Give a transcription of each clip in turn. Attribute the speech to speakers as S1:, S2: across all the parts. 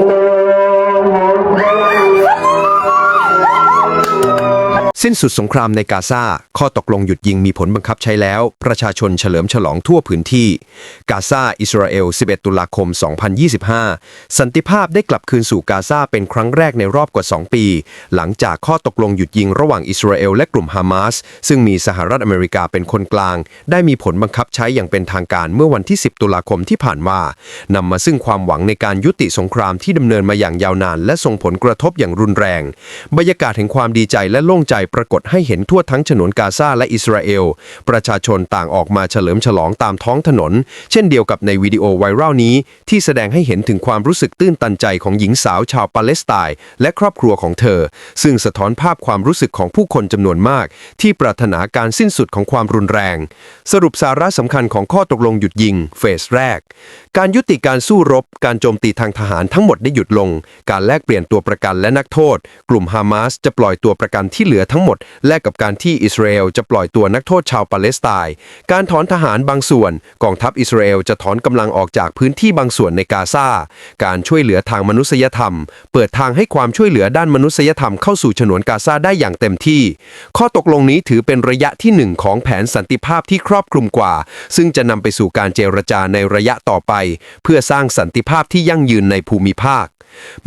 S1: আল্লাহ สิ้นสุดสงครามในกาซาข้อตกลงหยุดยิงมีผลบังคับใช้แล้ว ประชาชนเฉลิมฉลองทั่วพื้นที่ กาซาอิสราเอล 11 ตุลาคม 2025 สันติภาพได้กลับคืนสู่กาซาเป็นครั้งแรกในรอบกว่า 2 ปี หลังจากข้อตกลงหยุดยิงระหว่างอิสราเอลและกลุ่มฮามาสซึ่งมีสหรัฐอเมริกาเป็นคนกลาง ได้มีผลบังคับใช้อย่างเป็นทางการเมื่อวันที่ 10 ตุลาคมที่ผ่านมานำมาซึ่งความหวังในการยุติสงครามที่ดำเนินมาอย่างยาวนาน และส่งผลกระทบอย่างรุนแรง บรรยากาศแห่งความดีใจและโล่งใจรากฏให้เห็นทั่วทั้งฉนวนกาซาและอิสราเอล ประชาชนต่างออกมาเฉลิมฉลองตามท้องถนน เช่นเดียวกับในวิดีโอไวรัลนี้ ที่แสดงให้เห็นถึงความรู้สึกตื้นตันใจของหญิงสาวชาวปาเลสไตน์และครอบครัวของเธอ ซึ่งสะท้อนภาพความรู้สึกของผู้คนจำนวนมาก ที่ปรารถนาการสิ้นสุดของความรุนแรง สรุปสาระสำคัญของข้อตกลงหยุดยิง เฟสแรก การยุติการสู้รบ การโจมตีทางทหารทั้งหมดได้หยุดลง การแลกเปลี่ยนตัวประกันและนักโทษ กลุ่มฮามาสจะปล่อยตัวประกันที่เหลือทั้งหมด แลกกับการที่อิสราเอลจะปล่อยตัวนักโทษชาวปาเลสไตน์ การถอนทหารบางส่วน กองทัพอิสราเอลจะถอนกำลังออกจากพื้นที่บางส่วนในกาซา การช่วยเหลือทางมนุษยธรรม เปิดทางให้ความช่วยเหลือด้านมนุษยธรรมเข้าสู่ฉนวนกาซาได้อย่างเต็มที่ ข้อตกลงนี้ถือเป็นระยะที่หนึ่งของแผนสันติภาพที่ครอบคลุมกว่า ซึ่งจะนำไปสู่การเจรจาในระยะต่อไป เพื่อสร้างสันติภาพที่ยั่งยืนในภูมิภาค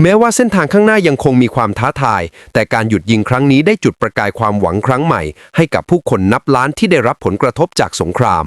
S1: แม้ว่าเส้นทางข้างหน้ายังคงมีความท้าทาย แต่การหยุดยิงครั้งนี้ได้จุดประกายความหวังครั้งใหม่ ให้กับผู้คนนับล้านที่ได้รับผลกระทบจากสงคราม